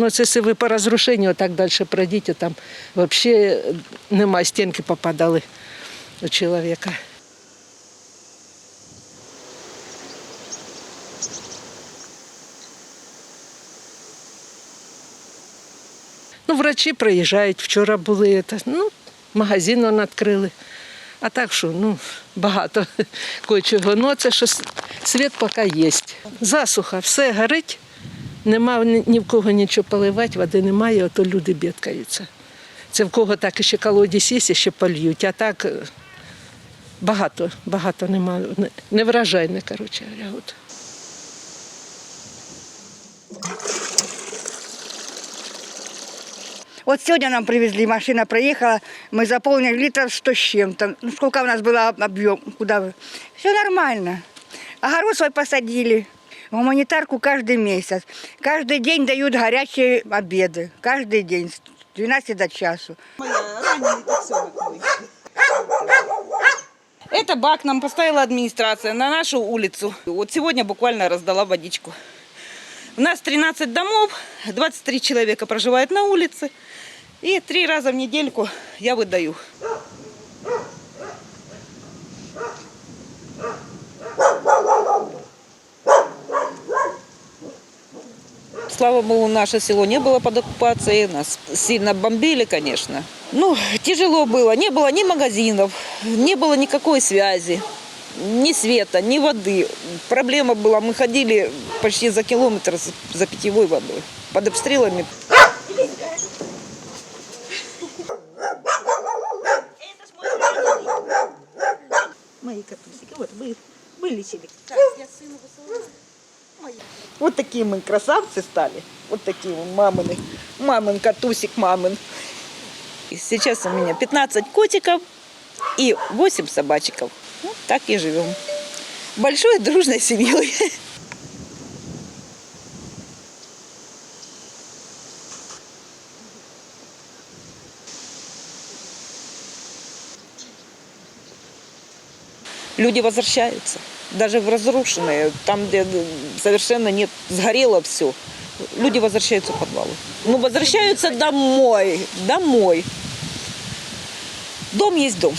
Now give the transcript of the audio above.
Ну, це якщо ви по розрушенню так далі пройдіть, там взагалі нема стінки попадали у чоловіка. Ну, врачі приїжджають, вчора були, ну, магазин он відкрили. А так що, ну, багато кое-чого. Ну, це що світ поки є. Засуха, все горить, нема ні, ні в кого нічого поливати, води немає, ото люди бідкаються. Це в кого так ще колодязь є, ще польють, а так е, багато, багато немає. Не- Невражайне, коротше говоря. От. Вот сегодня нам привезли, машина проехала, мы заполнили литров 100 с чем-то. Ну, сколько у нас было объем, куда вы? Все нормально. Огород свой посадили. Гуманитарку каждый месяц. Каждый день дают горячие обеды. Каждый день. С 12 до часу. Это бак нам поставила администрация на нашу улицу. Вот сегодня буквально раздала водичку. У нас 13 домов, 23 человека проживают на улице. И три раза в недельку я выдаю. Слава богу, наше село не было под оккупацией. Нас сильно бомбили, конечно. Ну, тяжело было. Не было ни магазинов, не было никакой связи, ни света, ни воды. Проблема была, мы ходили почти за километр за- питьевой водой. Под обстрелами Мои котусики, вот вы вылечили. Вот такие мы красавцы стали. Вот такие мы мамины. Мамин котусик мамин. И сейчас у меня 15 котиков и 8 собачиков. Вот так и живем. Большой дружной семьей. Люди возвращаются. Даже в разрушенные, там, где совершенно нет, сгорело все. Люди возвращаются в подвалы. Ну, возвращаются домой. Домой. Дом есть дом.